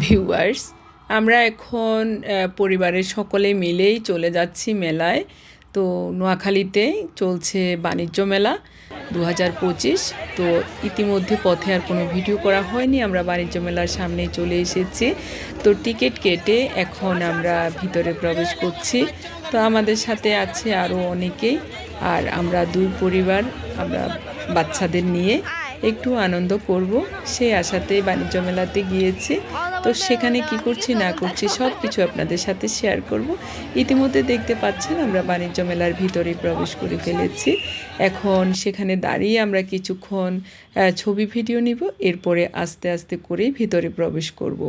Viewers আমরা এখন পরিবারের সকলে মিলেই চলে যাচ্ছি মেলায়। তো নোয়াখালীতে চলছে বাণিজ্য মেলা দু হাজার পঁচিশ। তো ইতিমধ্যে পথে আর কোনো ভিডিও করা হয়নি, আমরা বাণিজ্য মেলার সামনে চলে এসেছি। তো টিকিট কেটে এখন আমরা ভিতরে প্রবেশ করছি। তো আমাদের সাথে আছে আরও অনেকেই, আর আমরা দুই পরিবার, আমরা বাচ্চাদের নিয়ে একটু আনন্দ করব। সেই আশাতে বাণিজ্য মেলাতে গিয়েছি। তো সেখানে কি করছি, না করছি সব কিছু আপনাদের সাথে শেয়ার করব। ইতিমধ্যে দেখতে পাচ্ছেন, আমরা বাণিজ্য মেলার ভিতরে প্রবেশ করে ফেলেছি। এখন সেখানে দাঁড়িয়ে আমরা কিছুক্ষণ ছবি, ভিডিও নিব। এরপরে আস্তে আস্তে করে ভিতরে প্রবেশ করব।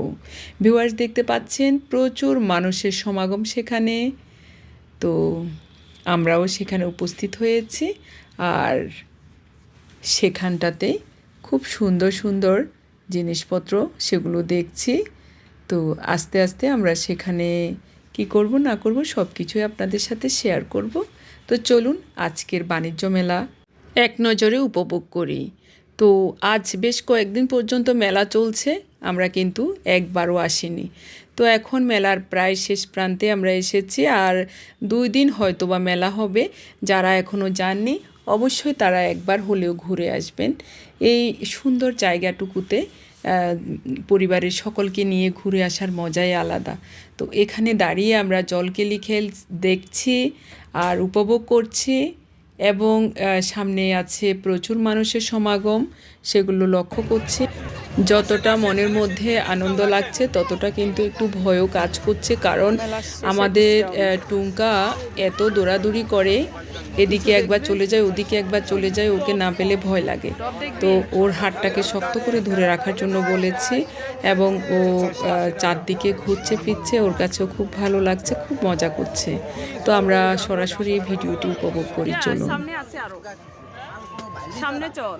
ভিউয়ার্স দেখতে পাচ্ছেন, প্রচুর মানুষের সমাগম সেখানে। তো আমরাও সেখানে উপস্থিত হয়েছি। আর সেখানটাতে খুব সুন্দর সুন্দর জিনিসপত্র, সেগুলো দেখছি। তো আস্তে আস্তে আমরা সেখানে কি করব, না করব সব কিছুই আপনাদের সাথে শেয়ার করব। তো চলুন আজকের বাণিজ্য মেলা এক নজরে উপভোগ করি। তো আজ বেশ কয়েকদিন পর্যন্ত মেলা চলছে, আমরা কিন্তু একবারও আসিনি। তো এখন মেলার প্রায় শেষ প্রান্তে আমরা এসেছি, আর দুই দিন হয়তো বা মেলা হবে, যারা এখনও যাননি অবশ্যই তারা একবার হলেও ঘুরে আসবেন। এই সুন্দর জায়গাটুকুতে পরিবারের সকলকে নিয়ে ঘুরে আসার মজাই আলাদা। তো এখানে দাঁড়িয়ে আমরা জলকেলি খেল দেখছি, আর উপভোগ করছি, এবং সামনে আছে প্রচুর মানুষের সমাগম। সেগুলো লক্ষ্য করছি। যতটা মনের মধ্যে আনন্দ লাগছে, ততটা কিন্তু একটু ভয়ও কাজ করছে। কারণ আমাদের টুঙ্কা এত দৌড়াদৌড়ি করে, এদিকে একবার চলে যায়, ওদিকে একবার চলে যায়, ওকে না পেলে ভয় লাগে। তো ওর হাতটাকে শক্ত করে ধরে রাখার জন্য বলেছি এবং ও চারদিকে ঘুরছে, ফিরছে, ওর কাছেও খুব ভালো লাগছে, খুব মজা করছে। তো আমরা সরাসরি ভিডিওটি উপভোগ করি আরও। সামনে চল।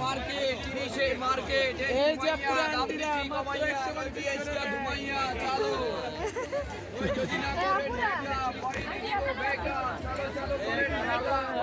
মার্কেট তিরিশের মার্কেট এই যে পুরা আন্টিরা মাত্র একশো করে ঘুমাইয়া চালো ওই যদি না পরে বেকা চলো চলো মানে না না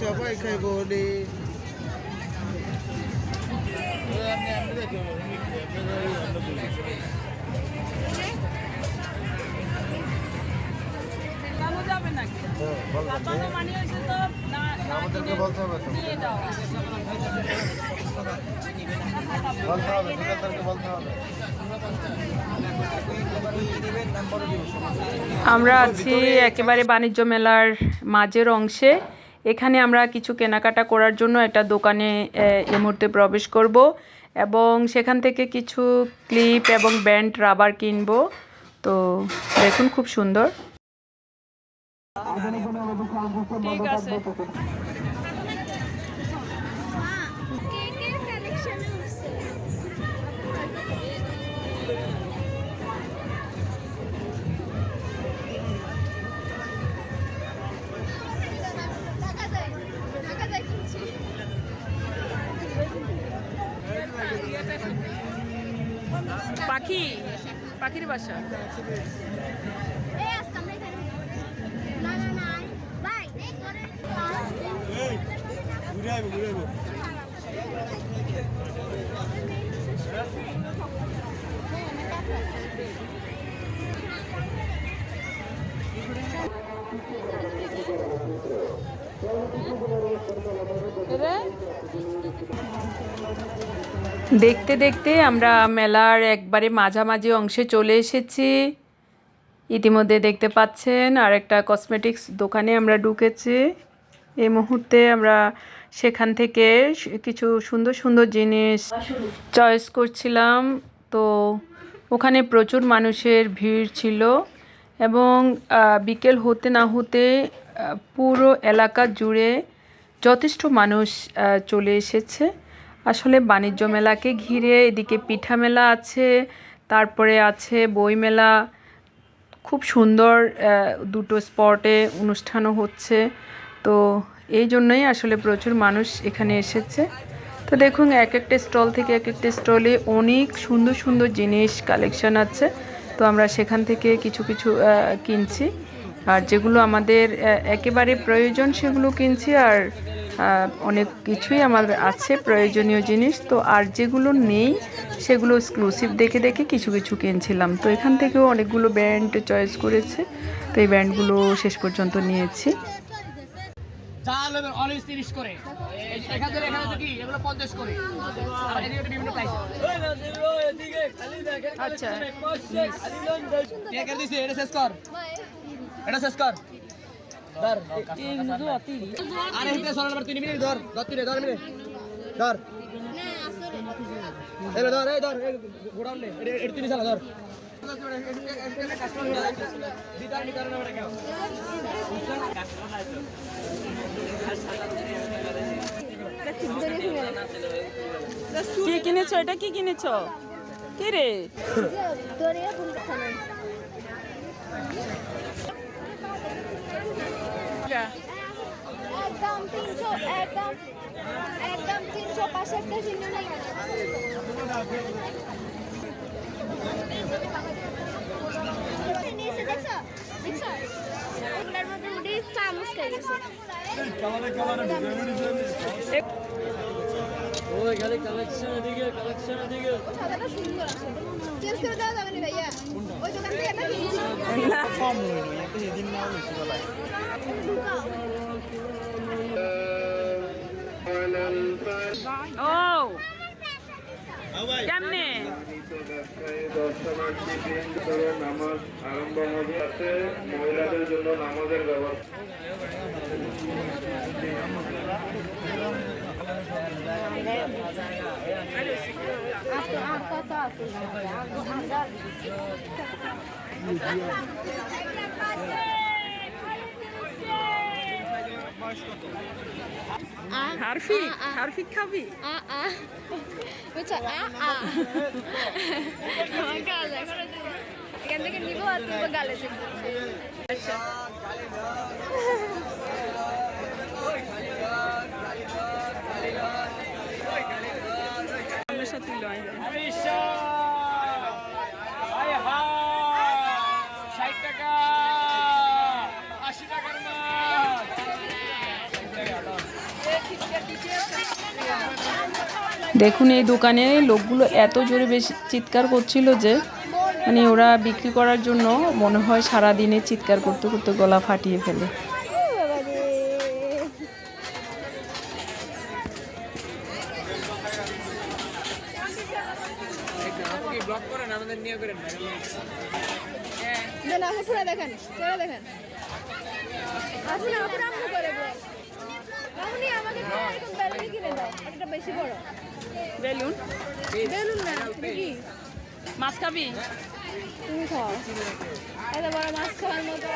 সবাই খাইব রে যাবে নাকি মানে আমাদেরকে বলতে হবে তো। বলতে হবে দোকানদারকে বলতে হবে। আমরা আছি একেবারে বাণিজ্য মেলার মাঝের অংশে। এখানে আমরা কিছু কেনাকাটা করার জন্য একটা দোকানে এই মুহূর্তে প্রবেশ করব এবং সেখান থেকে কিছু ক্লিপ এবং ব্যান্ড রাবার কিনবো। তো দেখুন খুব সুন্দর। ঠিক আছে। পাখি পাখির বাসা। ঘুরে আজকে আমরা এখানে না না না ভাই এই করে দেখতে দেখতে আমরা মেলার একবারে মাঝামাঝি অংশে চলে এসেছি। ইতিমধ্যে দেখতে পাচ্ছেন আর একটা কসমেটিক্স দোকানে আমরা ঢুকেছি। এই মুহূর্তে আমরা সেখান থেকে কিছু সুন্দর সুন্দর জিনিস চয়েস করছিলাম। তো ওখানে প্রচুর মানুষের ভিড় ছিল। এবং বিকেল হতে না হতে পুরো এলাকা জুড়ে যথেষ্ট মানুষ চলে এসেছে। আসলে বাণিজ্য মেলাকে ঘিরে এদিকে পিঠা মেলা আছে, তারপরে আছে বই মেলা। খুব সুন্দর দুটো স্পটে অনুষ্ঠানও হচ্ছে। তো এই জন্যই আসলে প্রচুর মানুষ এখানে এসেছে। তো দেখুন, এক একটা স্টল থেকে এক একটা স্টলে অনেক সুন্দর সুন্দর জিনিস, কালেকশন আছে। তো আমরা সেখান থেকে কিছু কিছু কিনছি। আর যেগুলো আমাদের একেবারে প্রয়োজন সেগুলো কিনছি। আর অনেক কিছুই আমাদের আছে প্রয়োজনীয় জিনিস। তো আর যেগুলো নেই, সেগুলো এক্সক্লুসিভ দেখে দেখে কিছু কিছু কিনছিলাম। তো এখান থেকেও অনেকগুলো ব্র্যান্ড চয়েস করেছে। তো এই ব্যান্ডগুলো শেষ পর্যন্ত নিয়েছি। চাল হবে অনলিশ তিরিশ করে। এখানে তো কি? এগুলো পঞ্চাশ করে। বিভিন্ন প্রাইস আচ্ছা। দিছে? এটা শেষ কর। এটা শেষ কর। ধর। আরে এটা সরার নাম্বার তিন মিনিট ধর। ধর তিনে ধর মিনিট। ধর। এই ধর এই ধর গোডাউন নে। এটা তিন সালা ধর। দিদার নিকার না এটা কেন কি কিনেছো? এটা কি কিনেছো? কি রে? একদম তিনশো একদম একদম তিনশো পাশে একটা চিহ্ন নেই দেখছ দেখছ? ওগুলোর মধ্যে উঠে চামচ খাই গেছে। সাদাটা সুন্দর আছে চেঞ্জ করে দেওয়া যাবে না ভাইয়া ওই দোকান থেকে একটা কিনেছি ঢুকাও। ও কেমনে দর্শনার্থী বৃন্দ করে নামাজ আরম্ভ হবে আছে মহিলাদের জন্য নামাজের ব্যবস্থা আর কত? আছে হারফি হারফি খাবি? আ আ। বুঝছ? আ এখন থেকে নিবো আর তুমি গালে দেবো আমার সাথে লয় আয় হায় ষাট টাকা আশি টাকার মাছ দেখুন এই দোকানে লোকগুলো এত জোরে বেশি চিৎকার করছিল যে মানে ওরা বিক্রি করার জন্য মনে হয় সারা দিনে চিৎকার করতে করতে গলা ফাটিয়ে ফেলে বাবা রে ব্লক করেন আমাদের নিয়ে করেন দেন আপনি পুরো দেখেন পুরো দেখেন আপনি আপনি আমু করে বল আপনি আমাকে তো এরকম বেলুন কিনে দাও একটা বেশি বড় বেলুন বেলুন না এটা কি মাছ খাবি? তুমি খাও। এত বড় মাছ খাওয়ার মতো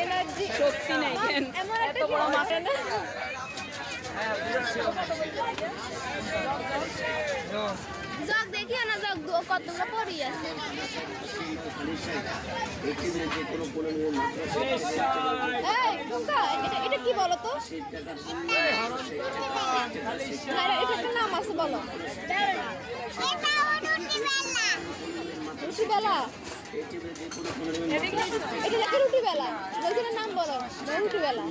এনার্জি শক্তি নেই কেন বড় মাছ না জগ দেখিও না জগ কতগুলো পড়ি আছে। এটা এটা কি বলো তো না, এটা- এটা একটা নাম আছে বলো। রুটি বেলা এটা দেখে রুটি বেলা বলছিল নাম বলো। রুটি বেলা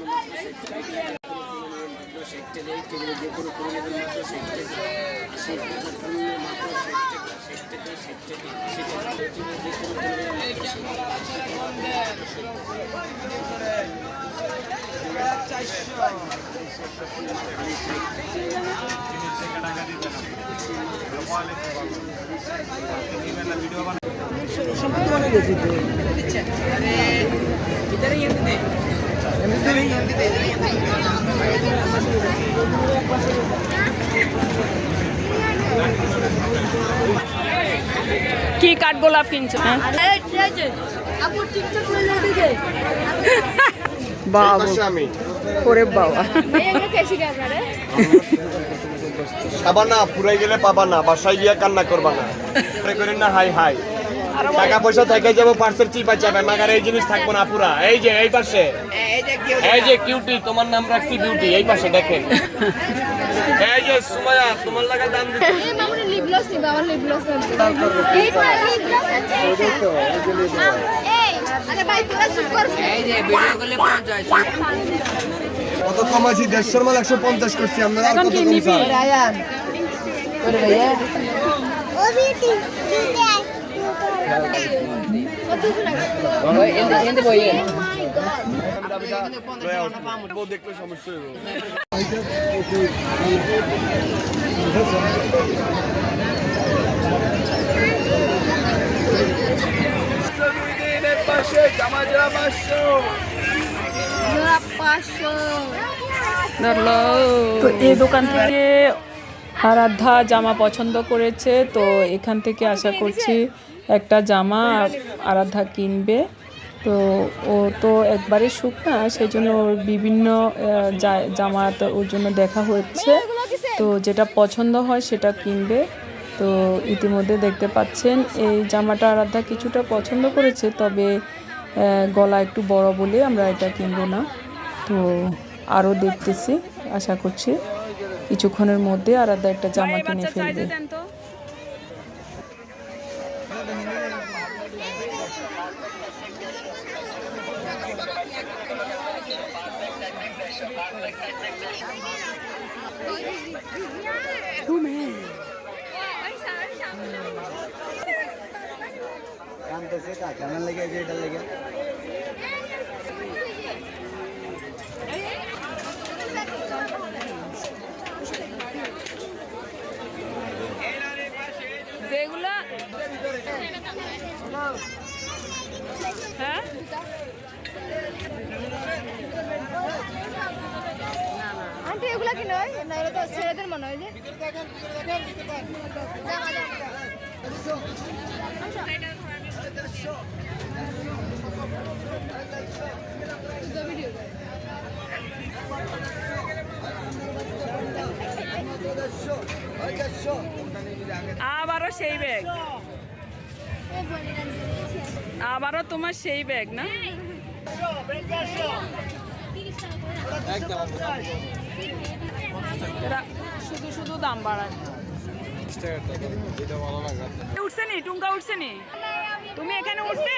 কি কাঠ কাঠগোলাপ কিনছো হ্যাঁ? বাবা। ওরে বাবা। খাবা না পুরাই গেলে পাবা না বাসায় গিয়া কান্না করবা না। করেন না হাই হাই। টাকা পয়সা থেকে যাব পার্সেল চিপা চাবে মাগার এই জিনিস থাকব না পুরা। এই যে এই পাশে। এই যে কিউটি তোমার নাম রাখছি বিউটি এই পাশে দেখেন। এই যে সুমায়া তোমার লাগা দাম দিচ্ছি এই মামুনি লিপ গ্লস নিবা আমার লিপ গ্লস লাগবে। এইটা লিপ গ্লস আছে এই আরে কত কমাইছি দেড়শোর মাল একশো পঞ্চাশ করছি আমরা কত দেখলে সমস্যা তো এই দোকান থেকে আরাধ্যা জামা পছন্দ করেছে তো এখান থেকে আশা করছি একটা জামা আরাধ্যা কিনবে। তো ও তো একবারে শুকনা সেই জন্য ওর বিভিন্ন জামা তো ওর জন্য দেখা হচ্ছে। তো যেটা পছন্দ হয় সেটা কিনবে। তো ইতিমধ্যে দেখতে পাচ্ছেন এই জামাটা আরাধ্যা কিছুটা পছন্দ করেছে তবে গলা একটু বড় বলে আমরা এটা কিনবো না। তো আরও দেখতেছি আশা করছি কিছুক্ষণের মধ্যে আরাধ্যা একটা জামা কিনে ফেলবে। যেগুলো হ্যাঁ? আন্টি এগুলা কি নয়? না এগুলো তো ছেলেদের মনে হয় যে জামা। আবারও সেই ব্যাগ আবারও তোমার সেই ব্যাগ না? শুধু শুধু দাম বাড়ায়। উঠছে নি? টুঙ্কা উঠছে নি? তুমি এখানে উঠবে?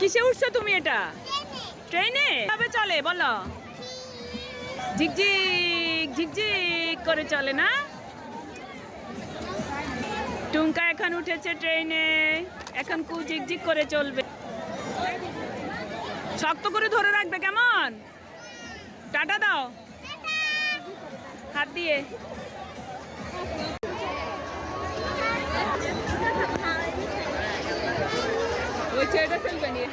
কিসে উঠছো তুমি এটা? ট্রেনে? কীভাবে চলে? বলো। ঝিকঝিক ঝিকঝিক করে চলে না? টুঙ্কা এখন উঠেছে ট্রেনে। এখন কু ঝিকঝিক করে চলবে। শক্ত করে ধরে রাখবে কেমন? টাটা দাও। হাত দিয়ে। ওই ছেলেটা চলবে নিয়ে।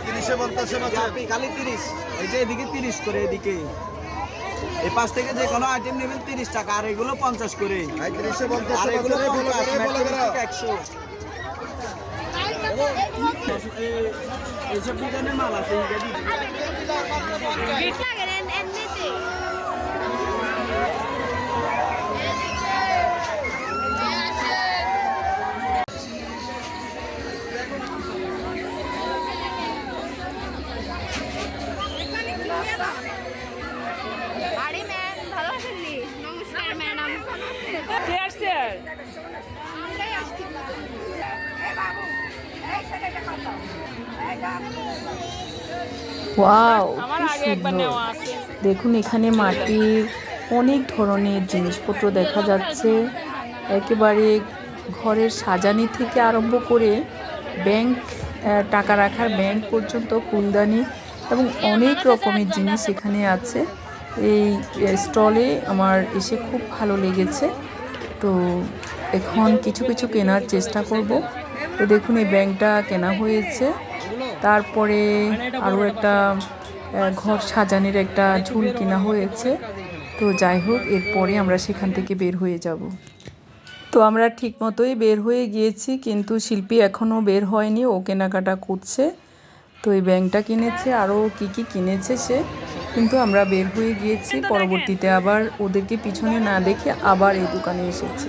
তিরিশে পঞ্চাশে খালি তিরিশ এই যে এদিকে তিরিশ করে এদিকে এই পাশ থেকে যে কোনো আইটেম নেবেন তিরিশ টাকা আর এগুলো পঞ্চাশ করে তিরিশে আর এগুলো একশো এইসব ডিজাইনের মাল আছে ওয়াও দেখুন এখানে মাটির অনেক ধরনের জিনিসপত্র দেখা যাচ্ছে। একেবারে ঘরের সাজানি থেকে আরম্ভ করে ব্যাংক টাকা রাখার ব্যাংক পর্যন্ত ফুলদানি এবং অনেক রকমের জিনিস এখানে আছে। এই স্টলে আমার এসে খুব ভালো লেগেছে। তো এখন কিছু কিছু কেনার চেষ্টা করব। তো দেখুন এই ব্যাংকটা কেনা হয়েছে। তারপরে আরও একটা ঘর সাজানোর একটা ঝুল কেনা হয়েছে। তো যাই হোক, এরপরে আমরা সেখান থেকে বের হয়ে যাব। তো আমরা ঠিক মতোই বের হয়ে গিয়েছি, কিন্তু শিল্পী এখনও বের হয়নি, ও কেনাকাটা করছে। তো এই ব্যাংকটা কিনেছে, আরও কি কি কিনেছে সে। কিন্তু আমরা বের হয়ে গিয়েছি, পরবর্তীতে আবার ওদেরকে পিছনে না দেখে আবার এই দোকানে এসেছি।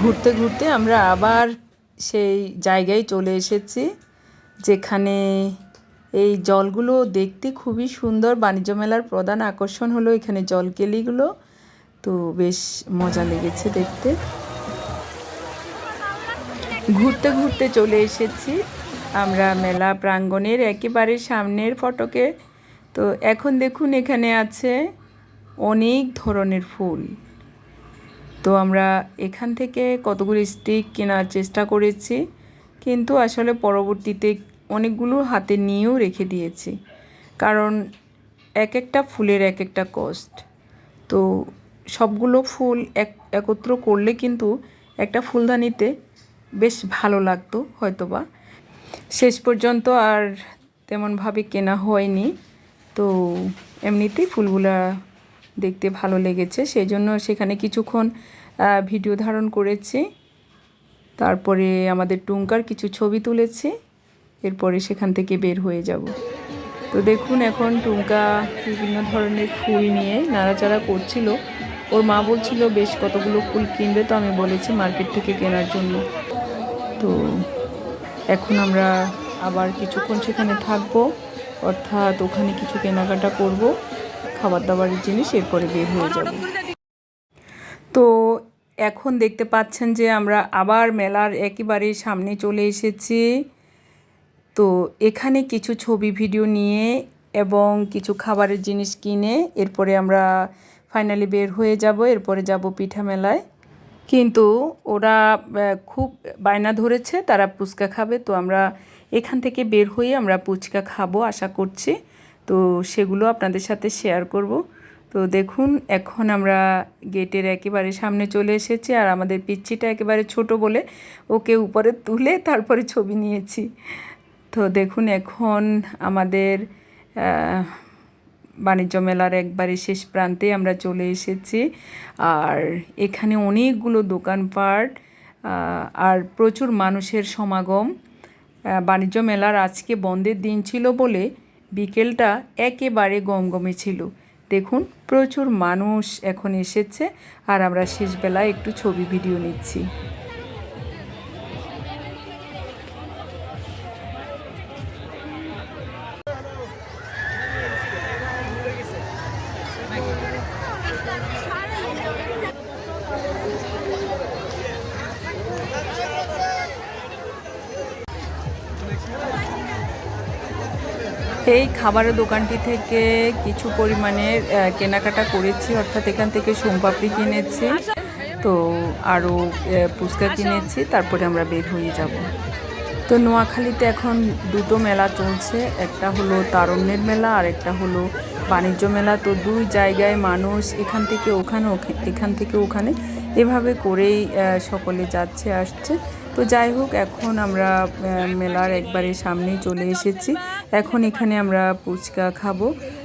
ঘুরতে ঘুরতে আমরা আবার সেই জায়গায় চলে এসেছি, যেখানে এই জলগুলো দেখতে খুবই সুন্দর। বাণিজ্য মেলার প্রধান আকর্ষণ হলো এখানে জলকেলিগুলো তো বেশ মজা লেগেছে দেখতে। ঘুরতে ঘুরতে চলে এসেছি। আমরা মেলা প্রাঙ্গণের একেবারে সামনের ফটকে। তো এখন দেখুন এখানে আছে অনেক ধরনের ফুল। তো আমরা এখান থেকে কতগুলো স্টিক কেনার চেষ্টা করেছি, কিন্তু আসলে পরবর্তীতে অনেকগুলো হাতে নিয়েও রেখে দিয়েছি। কারণ এক একটা ফুলের এক একটা কস্ট তো সবগুলো ফুল এক, একত্র করলে কিন্তু একটা ফুলদানিতে বেশ ভালো লাগতো হয়তোবা। শেষ পর্যন্ত আর তেমনভাবে কেনা হয়নি। তো এমনিতেই ফুলগুলা দেখতে ভালো লেগেছে। সেই জন্য সেখানে কিছুক্ষণ ভিডিও ধারণ করেছি। তারপরে আমাদের টুঙ্কার কিছু ছবি তুলেছি। এরপরে সেখান থেকে বের হয়ে যাব। তো দেখুন এখন টুঙ্কা বিভিন্ন ধরনের ফুল নিয়ে নাড়াচাড়া করছিল। ওর মা বলছিল, বেশ কতগুলো ফুল কিনবে? তো আমি বলেছি, মার্কেট থেকে কেনার জন্য। তো এখন আমরা আবার কিছুক্ষণ সেখানে থাকব। অর্থাৎ ওখানে কিছু কেনাকাটা করব। খাবার দাবারের জিনিস এরপরে বের হয়ে যাব। তো এখন দেখতে পাচ্ছেন যে আমরা আবার মেলার একেবারে সামনে চলে এসেছি। তো এখানে কিছু ছবি, ভিডিও নিয়ে এবং কিছু খাবারের জিনিস কিনে এরপরে আমরা ফাইনালি বের হয়ে যাব। এরপরে যাব পিঠা মেলায়। কিন্তু ওরা খুব বায়না ধরেছে, তারা ফুচকা খাবে। তো আমরা এখান থেকে বের হয়ে আমরা ফুচকা খাব আশা করছি। তো সেগুলো আপনাদের সাথে শেয়ার করব। তো দেখুন, এখন আমরা গেটের একেবারে সামনে চলে এসেছি আর আমাদের পিচ্ছিটা একেবারে ছোট বলে ওকে উপরে তুলে তারপরে ছবি নিয়েছি। তো দেখুন, এখন আমাদের বাণিজ্য মেলার একবারে শেষ প্রান্তে আমরা চলে এসেছি। আর এখানে অনেকগুলো দোকানপাট আর প্রচুর মানুষের সমাগম। বাণিজ্য মেলার আজকে বন্ধের দিন ছিল বলে বিকেলটা একেবারে গমগমে ছিল। দেখুন, প্রচুর মানুষ এখন এসেছে। আর আমরা শেষবেলায় একটু ছবি, ভিডিও নিচ্ছি। খাবারের দোকানটি থেকে কিছু পরিমাণে কেনাকাটা করেছি, অর্থাৎ এখান থেকে সোমপাপড়ি কিনেছি। তো আরও ফুচকা কিনেছি, তারপরে আমরা বের হয়ে যাব। তো নোয়াখালীতে এখন দুটো মেলা চলছে, একটা হলো তারণ্যের মেলা আর একটা হলো বাণিজ্য মেলা। তো দুই জায়গায় মানুষ এখান থেকে ওখানে, ওখে- এখান থেকে ওখানে এভাবে করেই সকলে যাচ্ছে, আসছে। তো যাই হোক, এখন আমরা মেলার একবারে সামনেই চলে এসেছি। এখন এখানে আমরা ফুচকা খাব।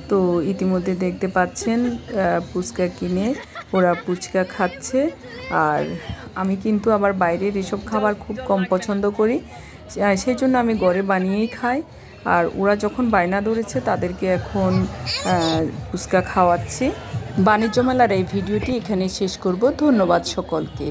তো ইতিমধ্যে দেখতে পাচ্ছেন ফুচকা কিনে ওরা ফুচকা খাচ্ছে। আর আমি কিন্তু আবার বাইরের এসব খাবার খুব কম পছন্দ করি। সেই জন্য আমি ঘরে বানিয়েই খাই। আর ওরা যখন বায়না ধরেছে, তাদেরকে এখন ফুচকা খাওয়াচ্ছি। বাণিজ্য মেলার এই ভিডিওটি এখানে শেষ করব। ধন্যবাদ সকলকে।